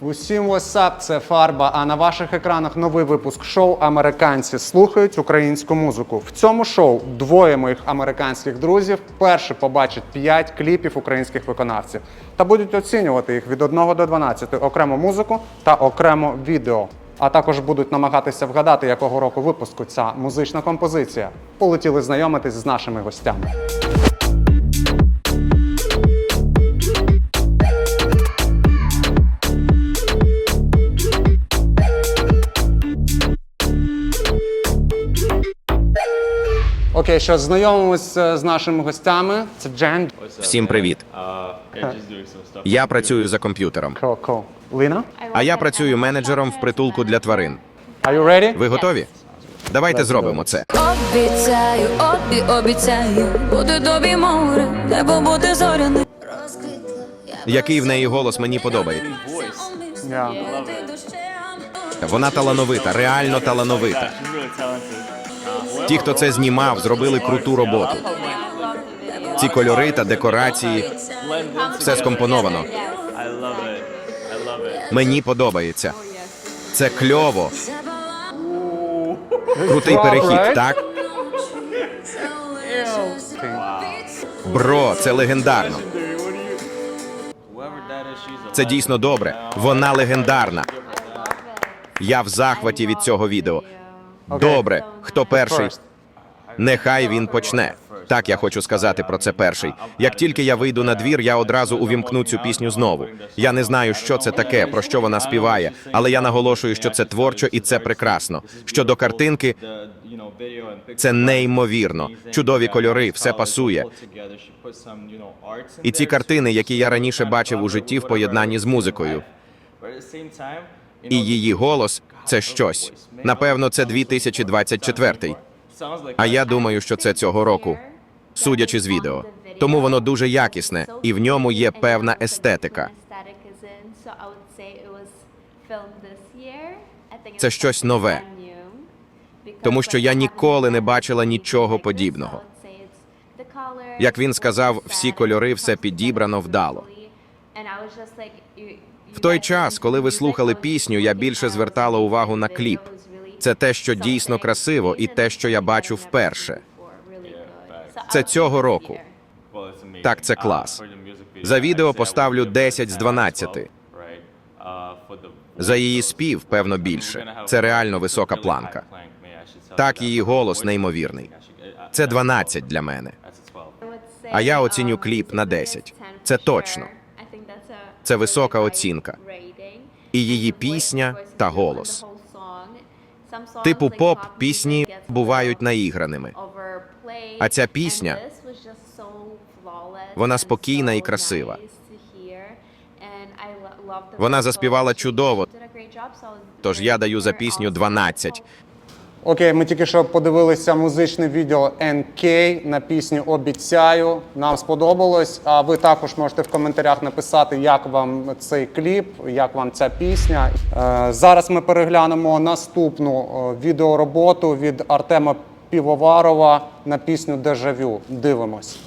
Усім WhatsApp, це фарба. А на ваших екранах новий випуск шоу Американці слухають українську музику. В цьому шоу двоє моїх американських друзів вперше побачать 5 кліпів українських виконавців та будуть оцінювати їх від 1 до 12 окремо музику та окремо відео. А також будуть намагатися вгадати, якого року випуску ця музична композиція. Полетіли знайомитись з нашими гостями. Окей, що знайомимося з нашими гостями. Це Джен. Всім привіт. Я працюю за комп'ютером. Cool, cool. Ліна? А я працюю менеджером в притулку для тварин. Are you ready? Ви готові? Давайте зробимо це. Обіцяю, обі, обіцяю, буде тобі море, небо буде зоряне. Який в неї голос мені подобається. Yeah. Вона талановита, реально талановита. Ті, хто це знімав, зробили круту роботу. Ці кольори та декорації все скомпоновано. Мені подобається. Це кльово. Крутий перехід, так? Бро, це легендарно. Це дійсно добре. Вона легендарна. Я в захваті від цього відео. Добре, хто перший? Нехай він почне. Так я хочу сказати про це перший. Як тільки я вийду на двір, я одразу увімкну цю пісню знову. Я не знаю, що це таке, про що вона співає, але я наголошую, що це творчо і це прекрасно. Щодо картинки, це неймовірно. Чудові кольори, все пасує. І ці картини, які я раніше бачив у житті в поєднанні з музикою. І її голос це щось. Напевно, це 2024. А я думаю, що це цього року, судячи з відео. Тому воно дуже якісне, і в ньому є певна естетика. Це щось нове. Тому що я ніколи не бачила нічого подібного. Як він сказав, всі кольори, все підібрано вдало. В той час, коли ви слухали пісню, я більше звертала увагу на кліп. Це те, що дійсно красиво, і те, що я бачу вперше. Це цього року. Так, це клас. За відео поставлю 10 з 12. За її спів, певно, більше. Це реально висока планка. Так, її голос неймовірний. Це 12 для мене. А я оціню кліп на 10. Це точно. Це висока оцінка. І її пісня та голос. Типу поп пісні бувають наіграними. А ця пісня, вона спокійна і красива. Вона заспівала чудово, тож я даю за пісню 12. Окей, ми тільки що подивилися музичне відео NK на пісню Обіцяю. Нам сподобалось. А ви також можете в коментарях написати, як вам цей кліп, як вам ця пісня. Е, зараз ми переглянемо наступну е, відеороботу від Артема Півоварова на пісню Дежавю. Дивимось.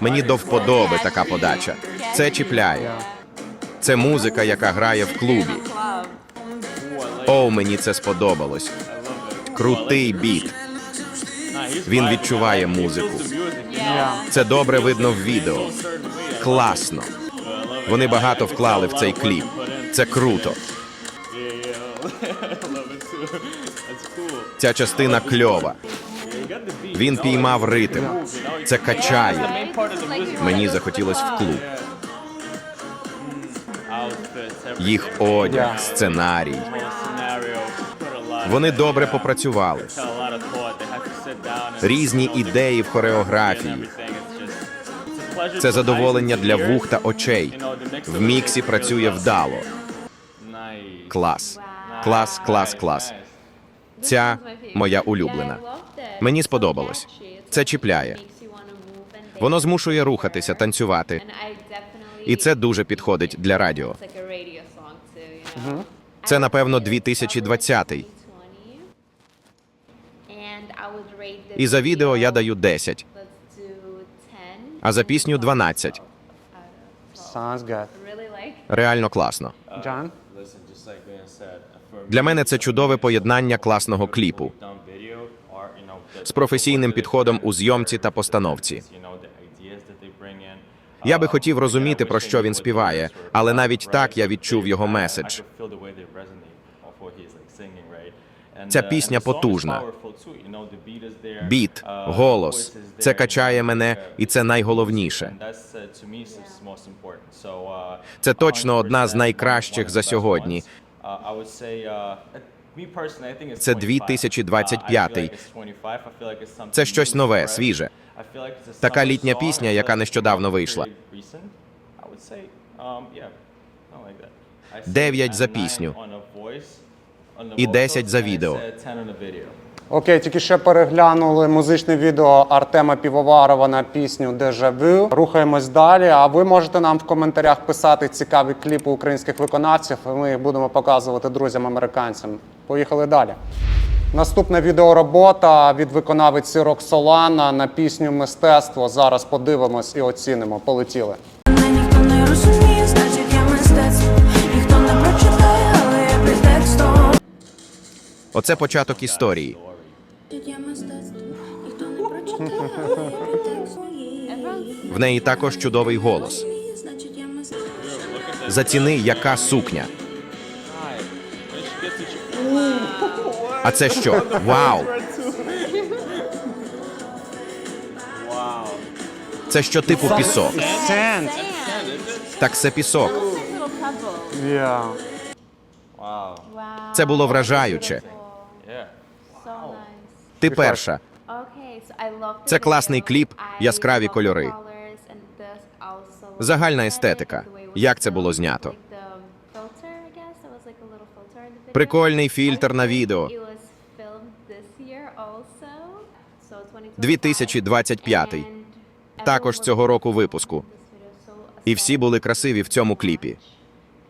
Мені до вподоби така подача. Це чіпляє. Це музика, яка грає в клубі. О, мені це сподобалось. Крутий біт. Він відчуває музику. Це добре видно в відео. Класно. Вони багато вклали в цей кліп. Це круто. Ця частина кльова. Він піймав ритм. Це качає. Мені захотілось в клуб. Їх одяг, сценарій. Вони добре попрацювали. Різні ідеї в хореографії. Це задоволення для вух та очей. В міксі працює вдало. Клас. Клас, клас, клас. Ця моя улюблена. Мені сподобалось. Це чіпляє. Воно змушує рухатися, танцювати. І це дуже підходить для радіо. Це, напевно, 2020-й. І за відео я даю 10, а за пісню 12. Реально класно. Для мене це чудове поєднання класного кліпу з професійним підходом у зйомці та постановці. Я би хотів розуміти, про що він співає, але навіть так я відчув його меседж. Ця пісня потужна. Біт, голос це качає мене, і це найголовніше. Це точно одна з найкращих за сьогодні. Це 2025. Це щось нове, свіже. Така літня пісня, яка нещодавно вийшла. Дев'ять за пісню. І десять за відео. Окей, тільки ще переглянули музичне відео Артема Півоварова на пісню Дежавю. Рухаємось далі. А ви можете нам в коментарях писати цікаві кліпи українських виконавців. Ми їх будемо показувати друзям-американцям. Поїхали далі. Наступна відеоробота від виконавиці Роксолана на пісню Мистецтво. Зараз подивимось і оцінимо. Полетіли. Оце початок історії. Значить, мистецтво. Ніхто не прочитає, але я під. В неї також чудовий голос. Значить, я мистецтво. Заціни, яка сукня. А це що? Вау! Це що типу пісок? Так це пісок. Yeah. Це було вражаюче. Ти перша. Це класний кліп, яскраві кольори. Загальна естетика. Як це було знято? Прикольний фільтр на відео. 2025. Також цього року випуску. І всі були красиві в цьому кліпі.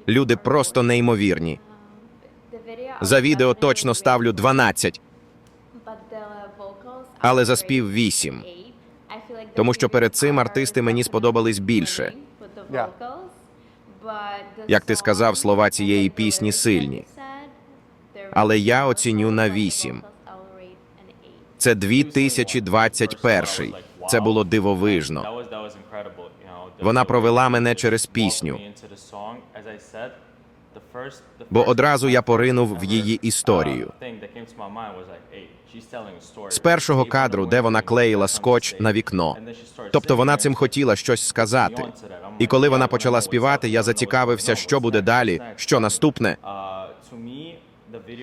Люди просто неймовірні. За відео точно ставлю 12, але за спів 8. Тому що перед цим артисти мені сподобались більше. Як ти сказав, слова цієї пісні сильні. Але я оціню на 8. Це 2021. Це було дивовижно. Вона провела мене через пісню. Бо одразу я поринув в її історію. З першого кадру, де вона клеїла скотч на вікно. Тобто вона цим хотіла щось сказати. І коли вона почала співати, я зацікавився, що буде далі, що наступне.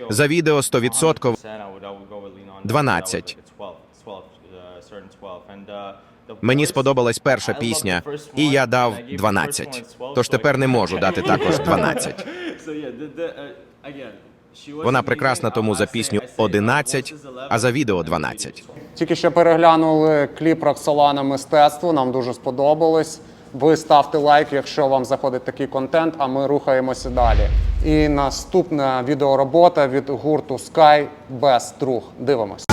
За відео 100% 12. 12. Мені сподобалась перша пісня, і я дав 12. Тож тепер не можу дати також 12. Вона прекрасна тому за пісню 11, а за відео 12. Тільки що переглянули кліп Роксолана Мистецтво. Нам дуже сподобалось. Ви ставте лайк, якщо вам заходить такий контент, а ми рухаємося далі. І наступна відеоробота від гурту Sky без друг. Дивимось.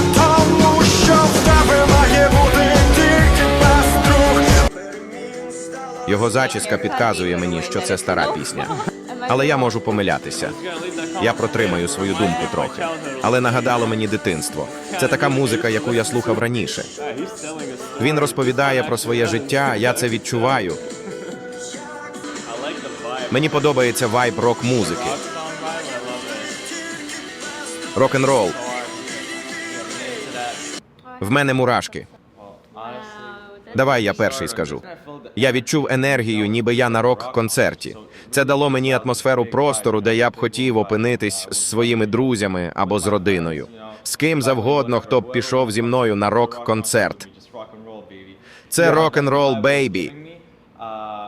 Його зачіска підказує мені, що це стара пісня. Але я можу помилятися. Я протримаю свою думку трохи. Але нагадало мені дитинство. Це така музика, яку я слухав раніше. Він розповідає про своє життя, я це відчуваю. Мені подобається вайб рок-музики. Рок-н-рол. В мене мурашки. Давай я перший скажу. Я відчув енергію, ніби я на рок-концерті. Це дало мені атмосферу простору, де я б хотів опинитись з своїми друзями або з родиною. З ким завгодно, хто б пішов зі мною на рок-концерт. Це рок-н-рол бейбі.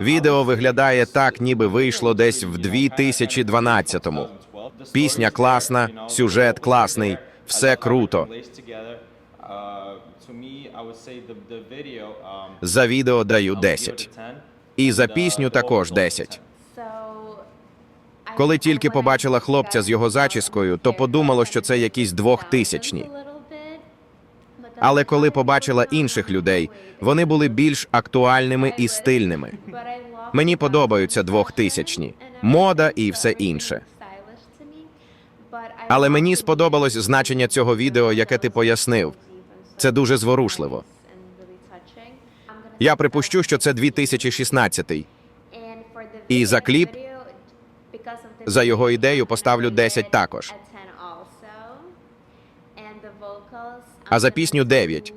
Відео виглядає так, ніби вийшло десь в 2012-му. Пісня класна, сюжет класний, все круто. За відео даю 10. І за пісню також 10. Коли тільки побачила хлопця з його зачіскою, то подумало, що це якісь двохтисячні. Але коли побачила інших людей, вони були більш актуальними і стильними. Мені подобаються двохтисячні, мода і все інше. Але мені сподобалось значення цього відео, яке ти пояснив. Це дуже зворушливо. Я припущу, що це 2016. І за кліп, За його ідею поставлю 10 також. А за пісню 9.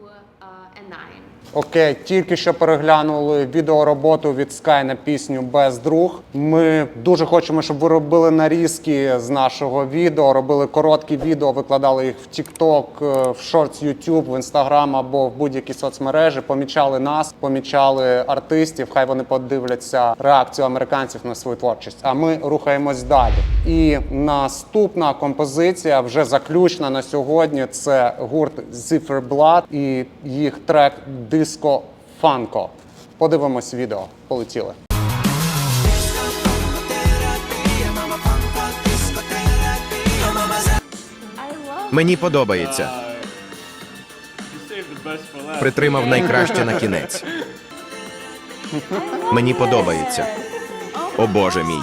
Окей, тільки що переглянули відеороботу від Sky на пісню Без друг. Ми дуже хочемо, щоб ви робили нарізки з нашого відео, робили короткі відео, викладали їх в TikTok, е, в Shorts YouTube, в Instagram або в будь-які соцмережі. Помічали нас, помічали артистів. Хай вони подивляться реакцію американців на свою творчість. А ми рухаємось далі. І наступна композиція, вже заключна на сьогодні. Це гурт Zifferblatt і їх трек Диско Фанко. Подивимось відео. Полетіли. Мені подобається. Притримав найкраще на кінець. Мені подобається. О Боже мій.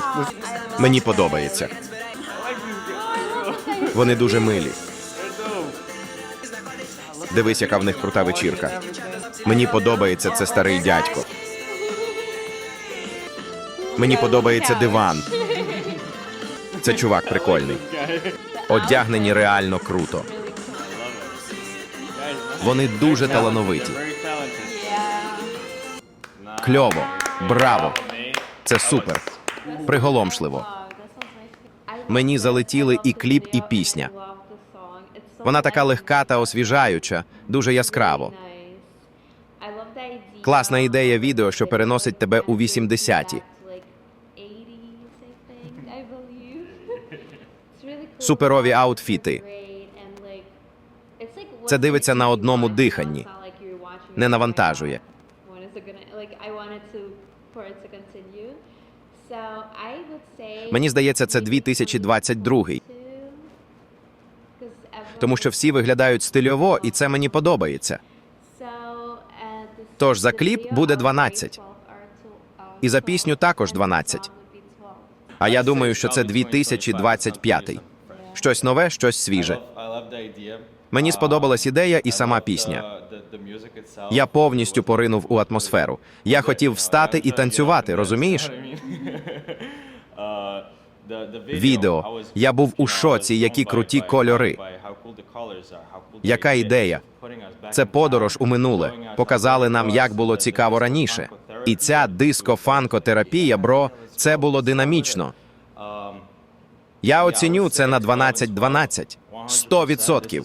Мені подобається. Вони дуже милі. Дивись, яка в них крута вечірка. Мені подобається це старий дядько. Мені подобається диван. Це чувак прикольний. Одягнені реально круто. Вони дуже талановиті. Кльово. Браво. Це супер. Приголомшливо. Мені залетіли і кліп, і пісня. Вона така легка та освіжаюча, дуже яскраво. Класна ідея відео, що переносить тебе у 80-ті. Суперові аутфіти. Це дивиться на одному диханні. Не навантажує. Мені здається, це 2022, тому що всі виглядають стильово, і це мені подобається. Тож за кліп буде 12. І за пісню також 12. А я думаю, що це 2025. Щось нове, щось свіже. Мені сподобалась ідея і сама пісня. Я повністю поринув у атмосферу. Я хотів встати і танцювати, розумієш? Відео. Я був у шоці, які круті кольори. Яка ідея? Це подорож у минуле. Показали нам, як було цікаво раніше. І ця диско-фанкотерапія, бро, це було динамічно. Я оціню це на 12-12. 100%.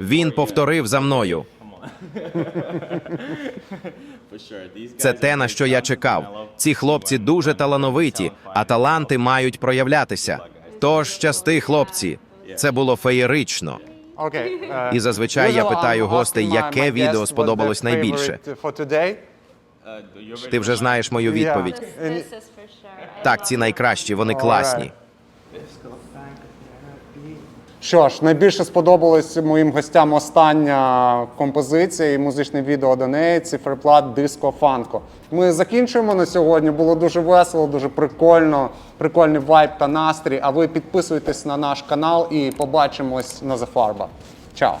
Він повторив за мною. Це те, на що я чекав. Ці хлопці дуже талановиті, а таланти мають проявлятися. Тож щасти, хлопці. Це було феєрично. І зазвичай я питаю гостей, яке відео сподобалось найбільше. Ти вже знаєш мою відповідь. Так, ці найкращі, вони класні. Що ж, найбільше сподобалось моїм гостям остання композиція і музичне відео до неї циферплат Диско Фанко. Ми закінчуємо на сьогодні. Було дуже весело, дуже прикольно, прикольний вайб та настрій. А ви підписуйтесь на наш канал і побачимось на зафарба. Чао!